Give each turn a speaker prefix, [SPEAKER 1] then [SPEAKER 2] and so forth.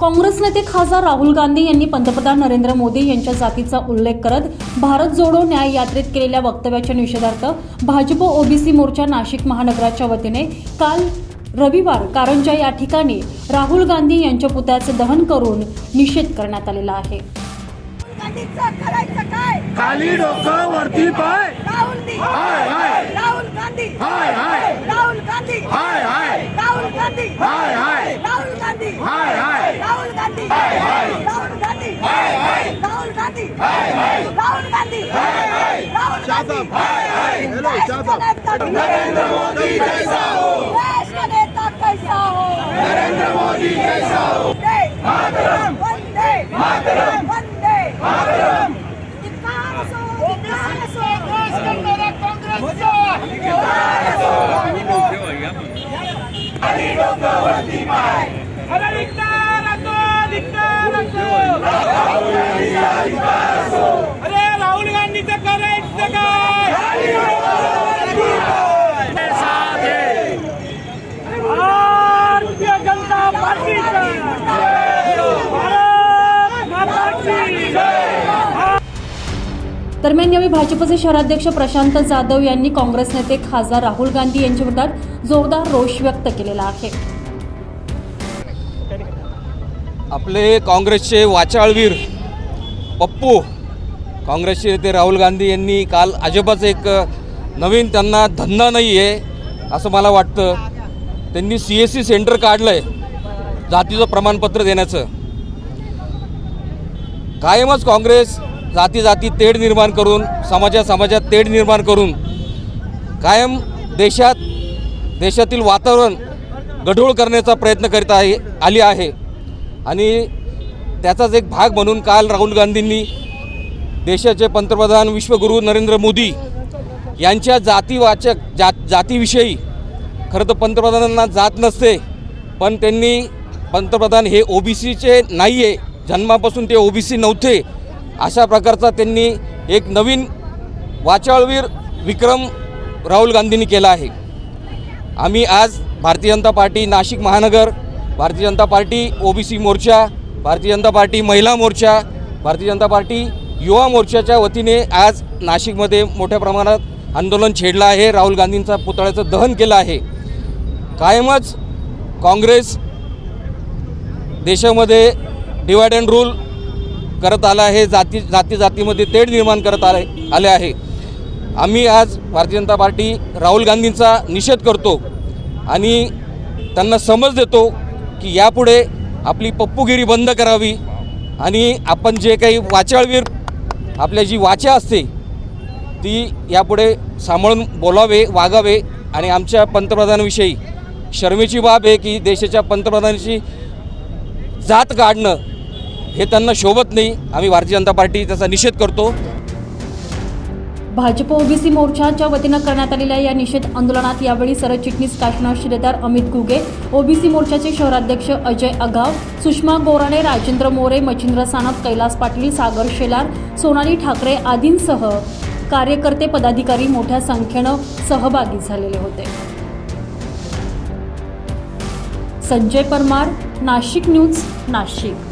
[SPEAKER 1] काँग्रेस नेते खासदार राहुल गांधी यांनी पंतप्रधान नरेंद्र मोदी यांच्या जातीचा उल्लेख करत भारत जोडो न्याय यात्रेत केलेल्या वक्तव्याच्या निषेधार्थ भाजप ओबीसी मोर्चा नाशिक महानगराच्या वतीने काल रविवार कारंजा या ठिकाणी राहुल गांधी यांच्या पुतळ्याचे दहन करून निषेध करण्यात आलेला आहे.
[SPEAKER 2] गांधीचं करायचं काय?
[SPEAKER 3] खाली डोकं वरती पाय.
[SPEAKER 2] राहुल गांधी
[SPEAKER 3] हाय हाय
[SPEAKER 2] राहुल गांधी
[SPEAKER 3] हाय हाय
[SPEAKER 2] राहुल गांधी
[SPEAKER 3] हाय हाय
[SPEAKER 2] राहुल गांधी
[SPEAKER 3] हाय हाय
[SPEAKER 2] राहुल गांधी
[SPEAKER 3] हाय हाय
[SPEAKER 2] राहुल गांधी राहुल गांधी राहुल गांधी. राहुल गांधी. नरेंद्र मोदी कैसा हो देश का नेता कैसा हो नरेंद्र मोदी कैसा हो मातरम. वंदे. मातरम. वंदे. मातरम. धिक्कार असो धिक्कार असो देश करणाऱ्या काँग्रेसचा धिक्कार असो अरे धिक्कार असो धिक्कार असो अरे राहुल गांधीचं करायचं काय? भारतीय जनता
[SPEAKER 1] दरम्यान यावेळी भाजपचे शहराध्यक्ष प्रशांत जाधव यांनी काँग्रेस नेते खासदार राहुल गांधी यांच्याविरोधात जोरदार रोष व्यक्त केलेला आहे.
[SPEAKER 4] आपले काँग्रेसचे वाचाळवीर पप्पू काँग्रेसचे नेते राहुल गांधी यांनी काल अजबच एक नवीन त्यांना धंदा नाही आहे असं मला वाटतं. त्यांनी सी एस सी सेंटर काढलं आहे जातीचं प्रमाणपत्र देण्याचं. कायमच काँग्रेस जाती जाती तेढ निर्माण करून समाजा समाजात तेढ निर्माण करून कायम देशात देशातील वातावरण गढूळ करण्याचा प्रयत्न करीत आहे आली आहे. आणि त्याचाच एक भाग म्हणून काल राहुल गांधींनी देशाचे पंतप्रधान विश्वगुरू नरेंद्र मोदी यांच्या जातीवाचक जात जातीविषयी खरं तर पंतप्रधानांना जात नसते पण त्यांनी पंतप्रधान हे ओ बी सीचे नाही आहे जन्मापासून ते ओ बी सी नव्हते अशा प्रकारचा त्यांनी एक नवीन वाचाळवीर विक्रम राहुल गांधींनी केला आहे. आम्ही आज भारतीय जनता पार्टी नाशिक महानगर भारतीय जनता पार्टी ओबीसी मोर्चा भारतीय जनता पार्टी महिला मोर्चा भारतीय जनता पार्टी युवा मोर्चाच्या वतीने आज नाशिकमध्ये मोठ्या प्रमाणात आंदोलन छेडलं आहे. राहुल गांधींचा पुतळ्याचं दहन केलं आहे. कायमच काँग्रेस देशामध्ये डिवाइड अँड रूल करत आला आहे. जाती जाती जातीमध्ये तेढ निर्माण करत आले आले आहे. आम्ही आज भारतीय जनता पार्टी राहुल गांधींचा निषेध करतो आणि त्यांना समज देतो की यापुढे आपली पप्पूगिरी बंद करावी आणि आपण जे काही वाचाळवीर आपल्या जी वाचा असते ती यापुढे सांभाळून बोलावे वागावे आणि आमच्या पंतप्रधानाविषयी शर्मेची बाब आहे की देशाच्या पंतप्रधानाची जात काढणं हे त्यांना शोभत नाही. आम्ही भारतीय जनता पार्टी त्याचा निषेध करतो.
[SPEAKER 1] भाजप ओबीसी मोर्चाच्या वतीनं करण्यात आलेल्या या निषेध आंदोलनात यावेळी सरचिटणीस काश्मीर शिलेदार अमित घुगे ओबीसी मोर्चाचे शहराध्यक्ष अजय अगाव सुषमा गोराणे राजेंद्र मोरे मच्छिंद्र सानप कैलास पाटील सागर शेलार सोनाली ठाकरे आदींसह कार्यकर्ते पदाधिकारी मोठ्या संख्येनं सहभागी झालेले होते. संजय परमार नाशिक न्यूज नाशिक.